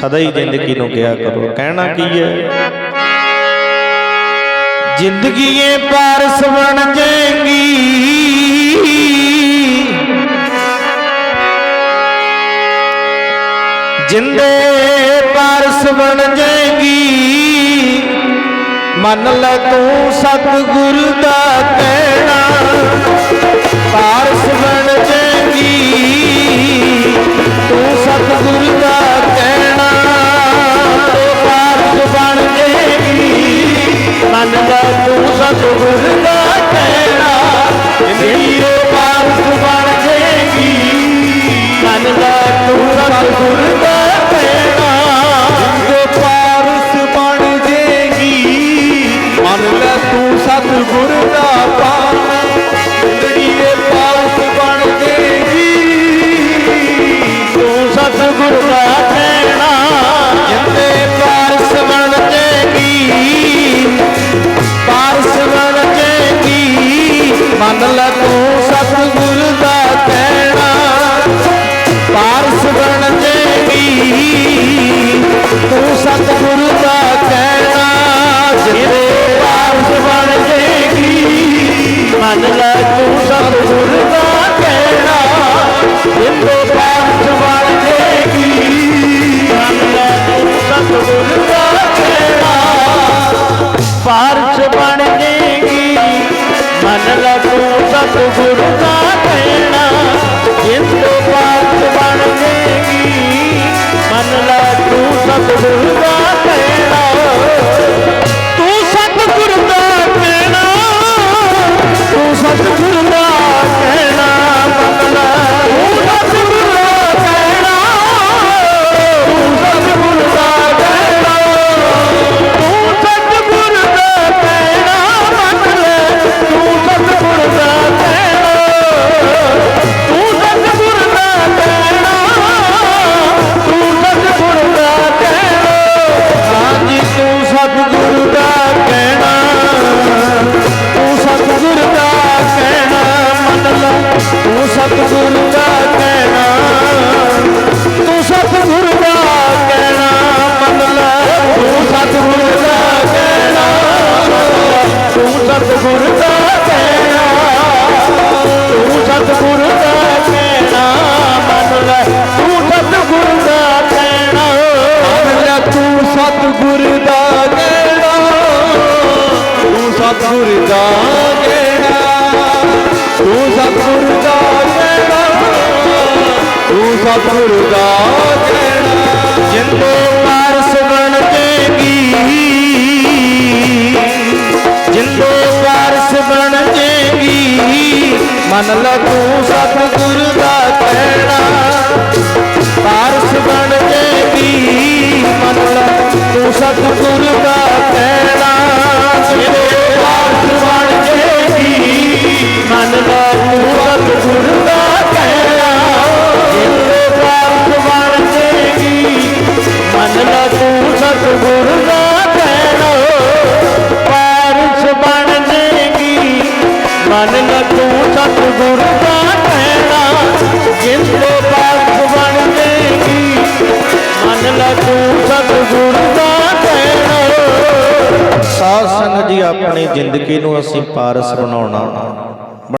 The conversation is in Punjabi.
ਸਦਾ ਹੀ ਜ਼ਿੰਦਗੀ ਨੂੰ ਕਿਹਾ ਕਰੋ। ਕਹਿਣਾ ਕੀ ਹੈ? ਜ਼ਿੰਦਗੀ ਪਾਰਸ ਬਣ ਜਾਏਗੀ। ਜਿੰਦੇ ਪਾਰਸ ਬਣ ਜਾਏਗੀ। ਮੰਨ ਲੈ ਤੂੰ ਸਤਿਗੁਰ ਦਾ ਮੰਨ ਲੈ ਤੂੰ ਸਤਿਗੁਰ ਦਾ ਕਹਿਣਾ। ਪਾਰਸ ਬਣ ਜਾਏਗੀ ਤੂੰ ਸਤਿਗੁਰ ਦਾ ਕਹਿਣਾ। ਜਿੰਦੇ ਪਾਰਸ ਬਣ ਜਾਏਗੀ ਮੰਨ ਲੈ ਤੂੰ ਸਤਿਗੁਰ ਦਾ ਕਹਿਣਾ। ਜਿੰਦੇ ਪਾਰਸ ਬਣ ਜਾਏਗੀ ਮੰਨ ਲੈ ਤੂੰ ਸਤਿਗੁਰ ਦਾ ਕਹਿਣਾ। ਪਾਰਸ ਬਣ ਤੂੰ ਸਤਿਗੁਰ ਦਾ ਕਹਿਣਾ ਸਤਿਗੁਰ ਦਾ ਕਹਿਣਾ ਤੂੰ ਸਤਿਗੁਰ ਦਾ ਕਹਿਣਾ ਤੂੰ ਸਤਿਗੁਰ ਦਾ ਕਹਿਣਾ ਜਿੰਦੇ ਪਾਰਸ ਬਣ ਜਾਏਗੀ ਜਿੰਦੇ ਪਾਰਸ ਬਣ ਜਾਏਗੀ ਮੰਨ ਲੈ ਤੂੰ ਸਤਿਗੁਰ ਦਾ ਕਹਿਣਾ, ਪਾਰਸ ਬਣ ਜਾਏਗੀ ਮੰਨ ਲੈ ਤੂੰ ਸਤਿਗੁਰ ਦਾ ਆਪਣੀ ਜ਼ਿੰਦਗੀ ਨੂੰ ਅਸੀਂ ਪਾਰਸ ਬਣਾਉਣਾ।